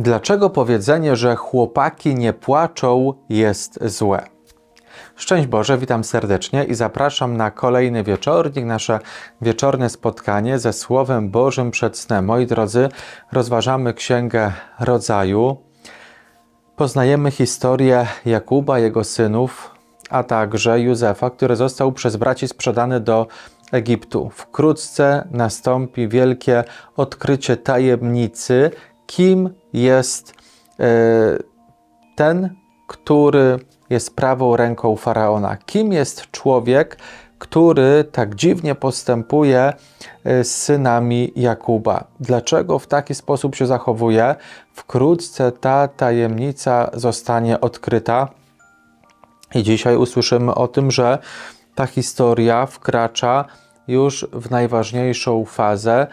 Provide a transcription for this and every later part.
Dlaczego powiedzenie, że chłopaki nie płaczą, jest złe? Szczęść Boże, witam serdecznie i zapraszam na kolejny wieczornik, nasze wieczorne spotkanie ze Słowem Bożym przed snem. Moi drodzy, rozważamy Księgę Rodzaju, poznajemy historię Jakuba, jego synów, a także Józefa, który został przez braci sprzedany do Egiptu. Wkrótce nastąpi wielkie odkrycie tajemnicy, kim jest e, ten, który jest prawą ręką faraona. Kim jest człowiek, który tak dziwnie postępuje e, z synami Jakuba? Dlaczego w taki sposób się zachowuje? Wkrótce ta tajemnica zostanie odkryta. I dzisiaj usłyszymy o tym, że ta historia wkracza już w najważniejszą fazę.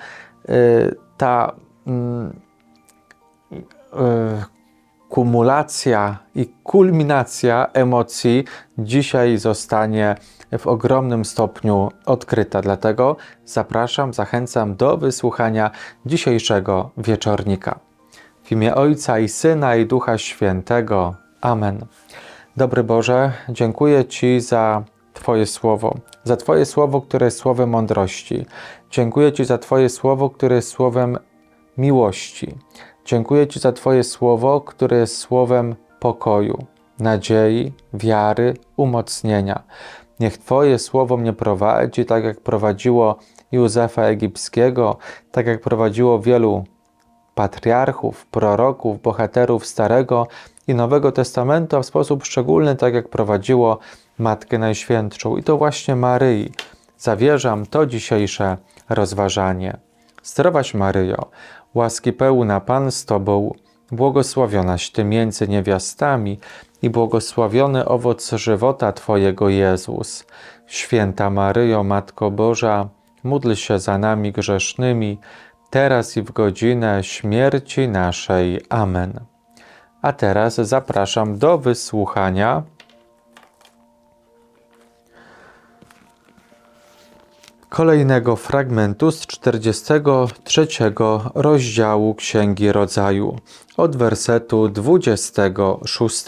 E, ta mm, kumulacja i kulminacja emocji dzisiaj zostanie w ogromnym stopniu odkryta. Dlatego zapraszam, zachęcam do wysłuchania dzisiejszego wieczornika. W imię Ojca i Syna i Ducha Świętego. Amen. Dobry Boże, dziękuję Ci za Twoje słowo, za Twoje słowo, które jest słowem mądrości. Dziękuję Ci za Twoje słowo, które jest słowem miłości. Dziękuję Ci za Twoje słowo, które jest słowem pokoju, nadziei, wiary, umocnienia. Niech Twoje słowo mnie prowadzi, tak jak prowadziło Józefa Egipskiego, tak jak prowadziło wielu patriarchów, proroków, bohaterów Starego i Nowego Testamentu, a w sposób szczególny, tak jak prowadziło Matkę Najświętszą. I to właśnie Maryi zawierzam to dzisiejsze rozważanie. Zdrowaś Maryjo, łaski pełna Pan z Tobą, błogosławionaś Ty między niewiastami i błogosławiony owoc żywota Twojego Jezus. Święta Maryjo, Matko Boża, módl się za nami grzesznymi, teraz i w godzinę śmierci naszej. Amen. A teraz zapraszam do wysłuchania kolejnego fragmentu z 43 rozdziału Księgi Rodzaju, od wersetu 26.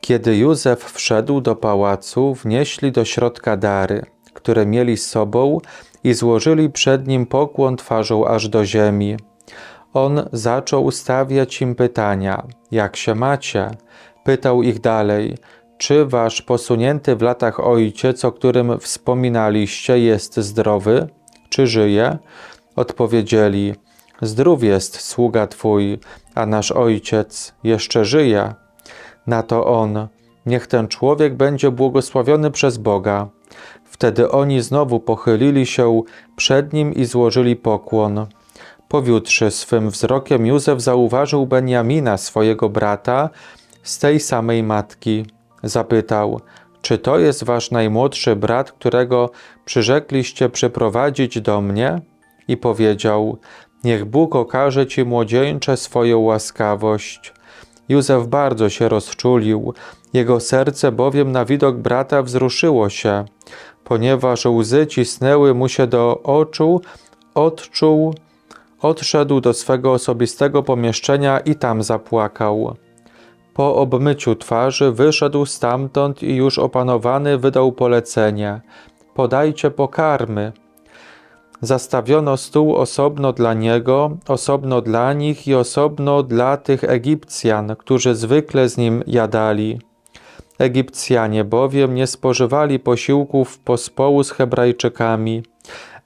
Kiedy Józef wszedł do pałacu, wnieśli do środka dary, które mieli z sobą i złożyli przed nim pokłon twarzą aż do ziemi. On zaczął stawiać im pytania: Jak się macie? Pytał ich dalej: czy wasz posunięty w latach ojciec, o którym wspominaliście, jest zdrowy? Czy żyje? Odpowiedzieli: Zdrów jest sługa twój, a nasz ojciec jeszcze żyje. Na to on: Niech ten człowiek będzie błogosławiony przez Boga. Wtedy oni znowu pochylili się przed nim i złożyli pokłon. Powiódłszy swym wzrokiem, Józef zauważył Benjamina, swojego brata, z tej samej matki Zapytał, czy to jest wasz najmłodszy brat, którego przyrzekliście przyprowadzić do mnie? I powiedział, niech Bóg okaże ci młodzieńcze swoją łaskawość. Józef bardzo się rozczulił, jego serce bowiem na widok brata wzruszyło się, ponieważ łzy cisnęły mu się do oczu, odczuł, odszedł do swego osobistego pomieszczenia i tam zapłakał. Po obmyciu twarzy wyszedł stamtąd i już opanowany wydał polecenie: Podajcie pokarmy. Zastawiono stół osobno dla niego, osobno dla nich i osobno dla tych Egipcjan, którzy zwykle z nim jadali. Egipcjanie bowiem nie spożywali posiłków pospołu z Hebrajczykami.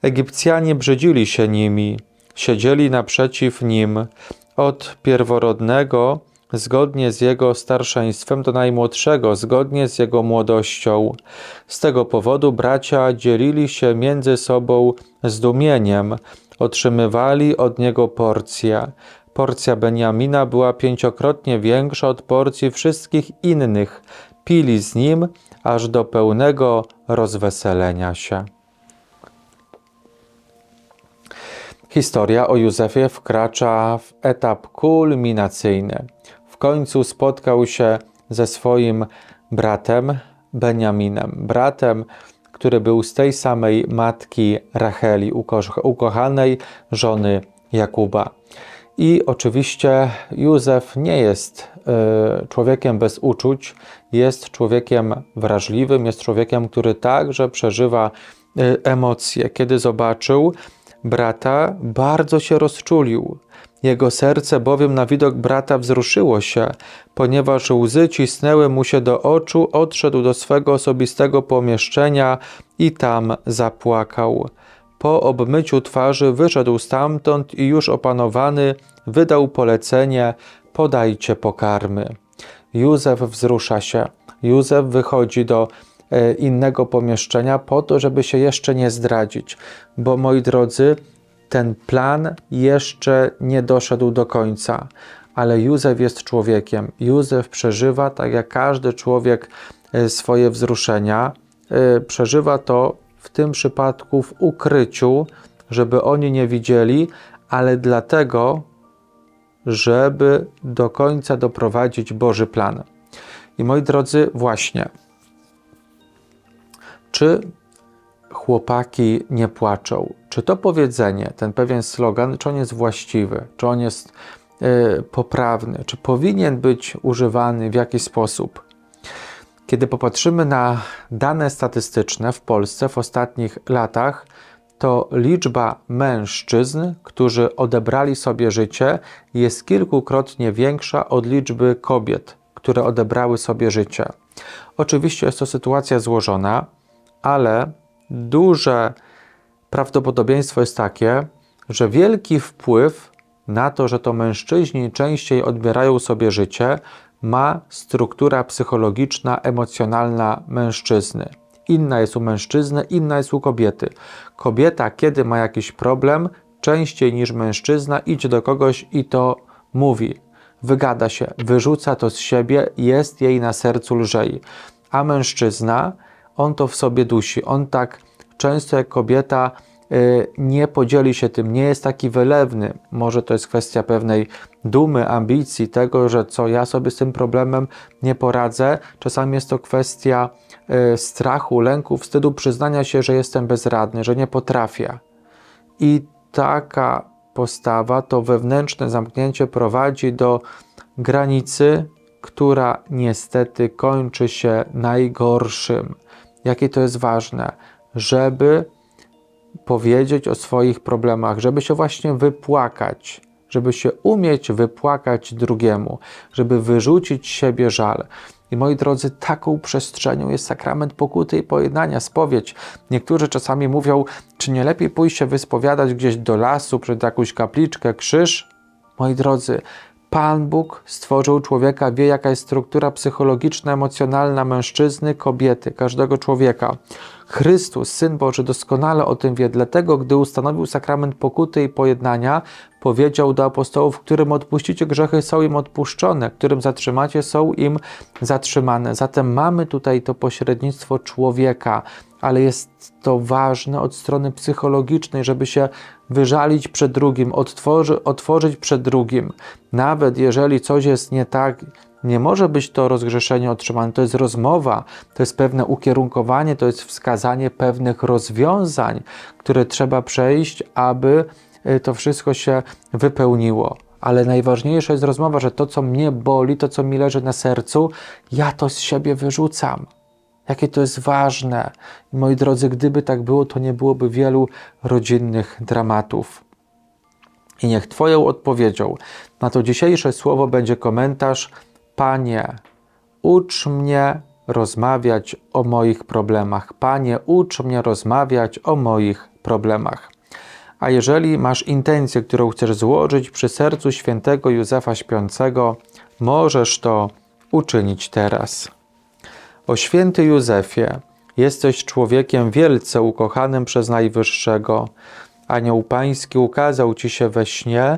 Egipcjanie brzydzili się nimi, siedzieli naprzeciw nim, od pierworodnego zgodnie z jego starszeństwem do najmłodszego, zgodnie z jego młodością. Z tego powodu bracia dzielili się między sobą zdumieniem, otrzymywali od niego porcję. Porcja Beniamina była pięciokrotnie większa od porcji wszystkich innych. Pili z nim aż do pełnego rozweselenia się. Historia o Józefie wkracza w etap kulminacyjny w końcu spotkał się ze swoim bratem Beniaminem, bratem, który był z tej samej matki Racheli, ukochanej żony Jakuba. I oczywiście Józef nie jest y, człowiekiem bez uczuć, jest człowiekiem wrażliwym, jest człowiekiem, który także przeżywa y, emocje. Kiedy zobaczył brata, bardzo się rozczulił. Jego serce bowiem na widok brata wzruszyło się, ponieważ łzy cisnęły mu się do oczu, odszedł do swego osobistego pomieszczenia i tam zapłakał. Po obmyciu twarzy wyszedł stamtąd i już opanowany wydał polecenie: podajcie pokarmy. Józef wzrusza się. Józef wychodzi do innego pomieszczenia po to, żeby się jeszcze nie zdradzić, bo moi drodzy, ten plan jeszcze nie doszedł do końca, ale Józef jest człowiekiem. Józef przeżywa, tak jak każdy człowiek, e, swoje wzruszenia. E, przeżywa to w tym przypadku w ukryciu, żeby oni nie widzieli, ale dlatego, żeby do końca doprowadzić Boży plan. I moi drodzy, właśnie, czy chłopaki nie płaczą? Czy to powiedzenie, ten pewien slogan, czy on jest właściwy, czy on jest y, poprawny, czy powinien być używany w jakiś sposób? Kiedy popatrzymy na dane statystyczne w Polsce w ostatnich latach, to liczba mężczyzn, którzy odebrali sobie życie, jest kilkukrotnie większa od liczby kobiet, które odebrały sobie życie. Oczywiście jest to sytuacja złożona, ale duże prawdopodobieństwo jest takie, że wielki wpływ na to, że to mężczyźni częściej odbierają sobie życie, ma struktura psychologiczna, emocjonalna mężczyzny. Inna jest u mężczyzny, inna jest u kobiety. Kobieta, kiedy ma jakiś problem, częściej niż mężczyzna idzie do kogoś i to mówi. Wygada się, wyrzuca to z siebie, jest jej na sercu lżej. A mężczyzna, on to w sobie dusi. On tak często jak kobieta y, nie podzieli się tym, nie jest taki wylewny. Może to jest kwestia pewnej dumy, ambicji, tego, że co ja sobie z tym problemem nie poradzę. Czasami jest to kwestia y, strachu, lęku, wstydu, przyznania się, że jestem bezradny, że nie potrafię. I taka postawa, to wewnętrzne zamknięcie prowadzi do granicy, która niestety kończy się najgorszym. Jakie to jest ważne, żeby powiedzieć o swoich problemach, żeby się właśnie wypłakać, żeby się umieć wypłakać drugiemu, żeby wyrzucić siebie żal. I moi drodzy, taką przestrzenią jest sakrament pokuty i pojednania, spowiedź. Niektórzy czasami mówią, czy nie lepiej pójść się wyspowiadać gdzieś do lasu, przed jakąś kapliczkę, krzyż? Moi drodzy, Pan Bóg stworzył człowieka, wie jaka jest struktura psychologiczna, emocjonalna mężczyzny, kobiety, każdego człowieka. Chrystus, Syn Boży, doskonale o tym wie, dlatego gdy ustanowił sakrament pokuty i pojednania, powiedział do apostołów, którym odpuścicie grzechy, są im odpuszczone, którym zatrzymacie, są im zatrzymane. Zatem mamy tutaj to pośrednictwo człowieka, ale jest to ważne od strony psychologicznej, żeby się wyżalić przed drugim, otworzy, otworzyć przed drugim. Nawet jeżeli coś jest nie tak, nie może być to rozgrzeszenie otrzymane, to jest rozmowa, to jest pewne ukierunkowanie, to jest wskazanie pewnych rozwiązań, które trzeba przejść, aby y, to wszystko się wypełniło. Ale najważniejsza jest rozmowa, że to, co mnie boli, to, co mi leży na sercu, ja to z siebie wyrzucam. Jakie to jest ważne. moi drodzy, gdyby tak było, to nie byłoby wielu rodzinnych dramatów. I niech Twoją odpowiedzią na to dzisiejsze słowo będzie komentarz: Panie, ucz mnie rozmawiać o moich problemach. Panie, ucz mnie rozmawiać o moich problemach. A jeżeli masz intencję, którą chcesz złożyć przy sercu świętego Józefa Śpiącego, możesz to uczynić teraz. O święty Józefie, jesteś człowiekiem wielce ukochanym przez Najwyższego. Anioł Pański ukazał Ci się we śnie,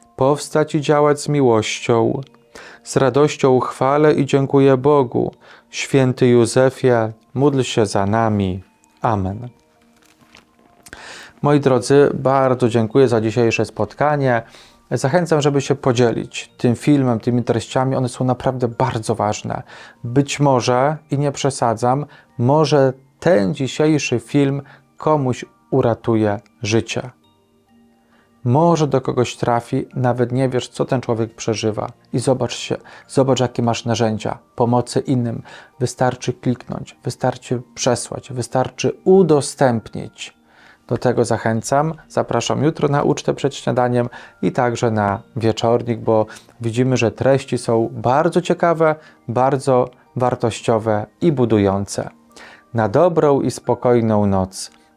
powstać i działać z miłością. Z radością chwalę i dziękuję Bogu. Święty Józefie, módl się za nami. Amen. Moi drodzy, bardzo dziękuję za dzisiejsze spotkanie. Zachęcam, żeby się podzielić tym filmem, tymi treściami. One są naprawdę bardzo ważne. Być może, i nie przesadzam, może ten dzisiejszy film komuś uratuje życie. Może do kogoś trafi, nawet nie wiesz, co ten człowiek przeżywa. I zobacz się, zobacz, jakie masz narzędzia pomocy innym. Wystarczy kliknąć, wystarczy przesłać, wystarczy udostępnić. Do tego zachęcam. Zapraszam jutro na ucztę przed śniadaniem i także na wieczornik, bo widzimy, że treści są bardzo ciekawe, bardzo wartościowe i budujące. Na dobrą i spokojną noc.